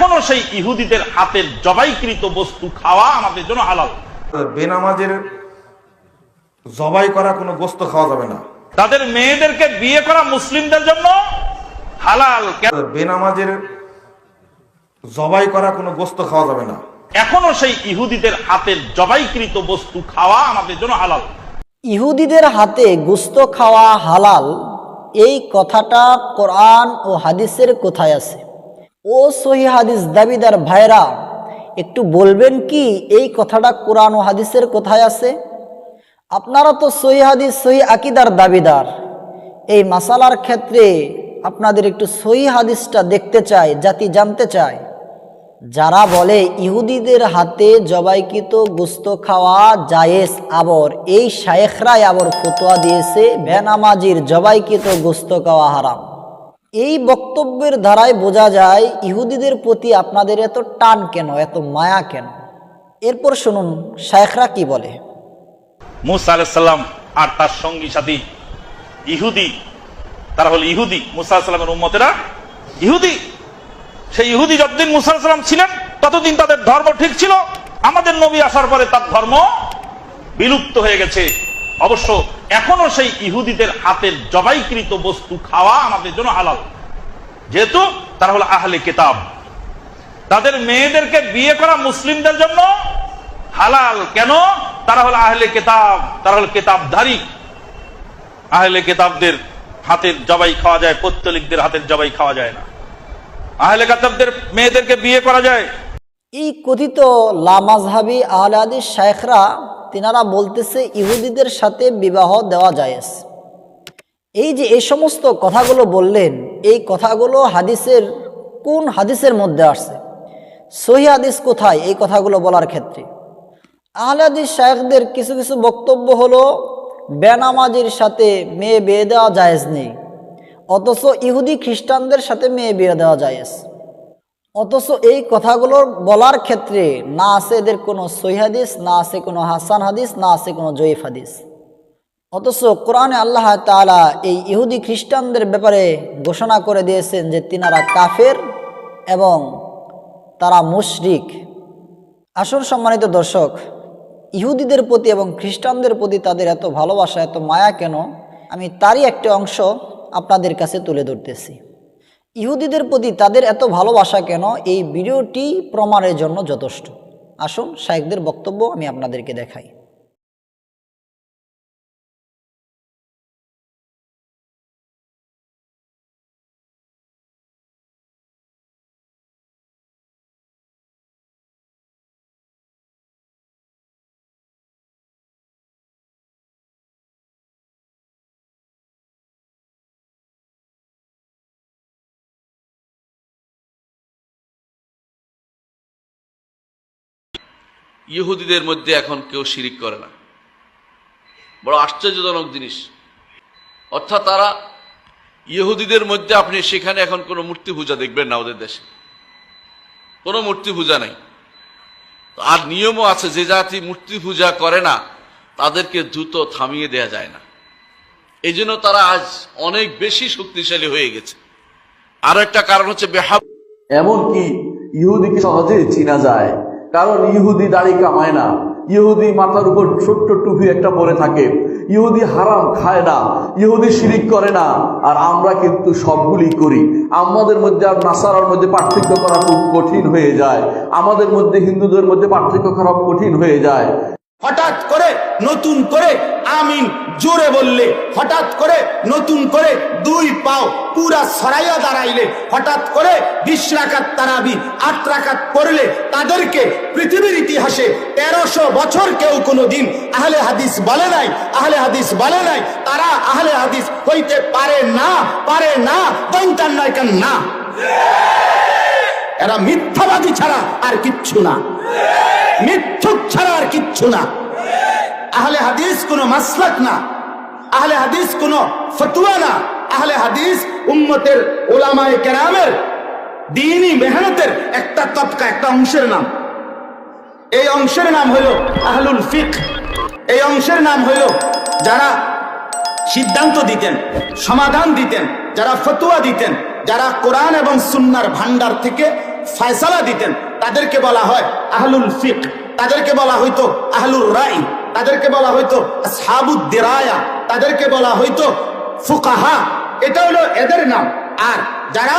এখনও সেই ইহুদিদের হাতের জবাইকৃত বস্তু খাওয়া আমাদের জন্য হালাল। বেনামাজের জবাই করা কোনো গোস্ত খাওয়া যাবে না। তাদের মেয়েদেরকে বিয়ে করা মুসলিমদের জন্য হালাল। বেনামাজের জবাই করা কোনো গোস্ত খাওয়া যাবে না। এখনও সেই ইহুদিদের হাতের জবাইকৃত বস্তু খাওয়া আমাদের জন্য হালাল। ইহুদিদের হাতে গুস্ত খাওয়া হালাল এই কথাটা কোরআন ও হাদিসের কোথায় আছে? ও সহি হাদিস দাবিদার ভাইরা, একটু বলবেন কি এই কথাটা কোরআন ও হাদিসের কোথায় আছে? আপনারা তো সহি হাদিস, সহি আকিদার দাবিদার। এই মাসালার ক্ষেত্রে আপনাদের একটু সহি হাদিসটা দেখতে চায় জাতি জানতে চায় যারা বলে ইহুদিদের হাতে জবাইকৃত গুস্ত খাওয়া জায়েজ আবর, এই শায়েখরাই আবর ফতোয়া দিয়েছে, বেনামাজির জবাইকৃত গুস্ত খাওয়া হারাম। এই বক্তব্যের ধারায় বোঝা যায়, ইহুদিদের প্রতি আপনাদের এত টান কেন, এত মায়া কেন? এরপর শুনুন শায়েখরা কি বলে। মুসা আলাইসাল্লাম আর তার সঙ্গী সাথী ইহুদি, তারা হল ইহুদি, মুসা আলাহিসাল্লামের উম্মতেরা ইহুদি। সেই ইহুদি যতদিন মুসা ছিলেন, ততদিন তাদের ধর্ম ঠিক ছিল। আমাদের নবী আসার পরে তার ধর্ম বিলুপ্ত হয়ে গেছে। অবশ্য এখনও সেই ইহুদিদের হাতের জবাইকৃত বস্তু খাওয়া আমাদের জন্য হালাল। যেহেতু তারা হলো আহলে কিতাব। তাদের মেয়েদেরকে বিয়ে করা মুসলিমদের জন্য হালাল। কেন? তারা হলো আহলে কেতাব, তারা হলো কেতাবধারী। আহলে কেতাবদের হাতের জবাই খাওয়া যায়, পত্তলিকদের হাতের জবাই খাওয়া যায় না। আহলে কেতাবদের মেয়েদেরকে বিয়ে করা যায়। এই কথিত লামাজহাবি আহলাদিস শায়েখরা তিনারা বলতেছে, ইহুদিদের সাথে বিবাহ দেওয়া জায়েজ। এই যে এই সমস্ত কথাগুলো বললেন, এই কথাগুলো হাদিসের, কোন হাদিসের মধ্যে আসছে? সহি হাদিস কোথায় এই কথাগুলো বলার ক্ষেত্রে? আহলাদিস শায়েখদের কিছু কিছু বক্তব্য হলো, বেনামাজির সাথে মেয়ে বিয়ে দেওয়া জায়েজ নেই, অথচ ইহুদি খ্রিস্টানদের সাথে মেয়ে বিয়ে দেওয়া জায়েজ। অথচ এই কথাগুলো বলার ক্ষেত্রে না আছে এদের কোনো সহি হাদিস, না আছে কোনো হাসান হাদিস, না আছে কোনো জয়ীফ হাদিস। অথচ কোরআনে আল্লাহ তাআলা এই ইহুদি খ্রিস্টানদের ব্যাপারে ঘোষণা করে দিয়েছেন যে তিনারা কাফের এবং তারা মুশরিক। আসল সম্মানিত দর্শক, ইহুদিদের প্রতি এবং খ্রিস্টানদের প্রতি তাদের এত ভালোবাসা, এত মায়া কেন? আমি তারই একটা অংশ আপনাদের কাছে তুলে ধরতেছি। ইহুদিদের প্রতি তাদের এত ভালোবাসা কেন? এই ভিডিওটি প্রমাণের জন্য যথেষ্ট। আসুন শায়েকদের বক্তব্য আমি আপনাদেরকে দেখাই। ইহুদিদের মধ্যে এখন কেউ শিরিক করে না। বড় আশ্চর্যজনক জিনিস। অর্থাৎ তারা ইহুদিদের মধ্যে আপনি সেখানে এখন কোনো মূর্তি পূজা দেখবেন না ওদের দেশে। কোনো মূর্তি পূজা নাই। আর নিয়মও আছে, যে জাতি মূর্তি পূজা করে না, তাদেরকে দ্রুত থামিয়ে দেয়া যায় না। এই জন্য তারা আজ অনেক বেশি শক্তিশালী হয়ে গেছে। আর একটা কারণ হচ্ছে বেহাব এমনকি ইহুদিকে সহজে চিনা যায়। কারণ ইহুদি দাড়ি কামায় না। ইহুদি মাথার উপর ছোট্ট টুপি একটা পরে থাকে। ইহুদি হারাম খায় না। ইহুদি শিরিক করে না। আর আমরা কিন্তু সবগুলি করি। আমাদের মধ্যে আর নাসারার মধ্যে পার্থক্য করা খুব কঠিন হয়ে যায়। আমাদের মধ্যে হিন্দুদের মধ্যে পার্থক্য করা কঠিন হয়ে যায়। হঠাৎ করে নতুন করে আমিন জোরে বললে, হঠাৎ করে নতুন করে দুই পাও পুরা সরাইয়া দাঁড়াইলে, হঠাৎ করে বিশ রাকাত তারাবি, আট রাকাত পড়লে তাদেরকে পৃথিবীর ইতিহাসে তেরোশো বছর কেউ কোনো দিন আহলে হাদিস বলে নাই, আহলে হাদিস বলে নাই। তারা আহলে হাদিস হইতে পারে না পারে না দৈন্তান নয় কেন না। এরা মিথ্যাবাদী ছাড়া আর কিচ্ছু না। মিথ্যুক ছাড়া আর কিচ্ছু না। আহলে হাদিস কোনো মাসলাক না। আহলে হাদিস কোনো ফতুয়া না। আহলে হাদিস উম্মতের ওলামায় কেরামের দিনই মেহনতের একটা তপকা একটা অংশের নাম। এই অংশের নাম হলো আহলুল ফিক এই অংশের নাম হলো যারা সিদ্ধান্ত দিতেন, সমাধান দিতেন, যারা ফতুয়া দিতেন, যারা কোরআন এবং সুন্নার ভান্ডার থেকে ফয়সালা দিতেন তাদেরকে বলা হয় আহলুল ফিক, তাদেরকে বলা হইতো আহলুর রাই, তাদেরকে বলা হইতো সাবুদ দেরায়া, তাদেরকে বলা হইতো ফুকাহা। এটা হলো এদের নাম। আর যারা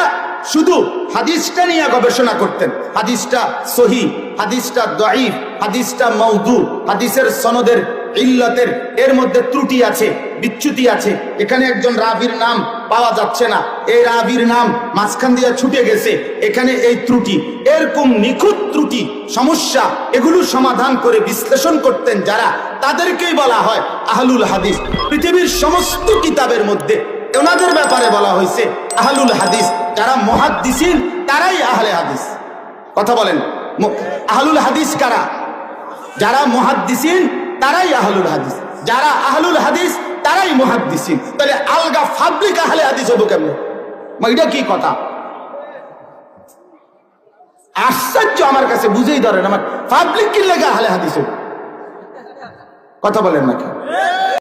শুধু হাদিসটা নিয়ে গবেষণা করতেন, হাদিসটা সহি, হাদিসটা দঈফ, হাদিসটা মৌদু হাদিসের সনদের ইল্লতের, এর মধ্যে ত্রুটি আছে, বিচ্যুতি আছে। এখানে একজন রাবির নাম পাওয়া যাচ্ছে না। এই রাবির নাম মাঝখান দিয়ে ছুটে গেছে। এখানে এই ত্রুটি, এরকম নিখুঁত ত্রুটি, সমস্যা, এগুলো সমাধান করে বিশ্লেষণ করতেন যারা। তাদেরকেই বলা হয় আহলুল হাদিস। পৃথিবীর সমস্ত কিতাবের মধ্যে ওনাদের ব্যাপারে বলা হয়েছে আহলুল হাদিস। যারা মহাদ্দিসিন, তারাই আহলে হাদিস। কথা বলেন আহলুল হাদিস কারা? যারা মহাদ্দিসিন, তারাই আহলুল হাদিস। যারা আহলুল হাদিস তারাই মহাদ্দিসিন। তাহলে আলগা ফাবলিক আহলে হাদিস হব কেমন? এটা কি কথা? আশ্চর্য আমার কাছে, বুঝেই ধরেন আমার। পাবলিক কি লেগে আহলে হাদিস কথা বলেন নাকি?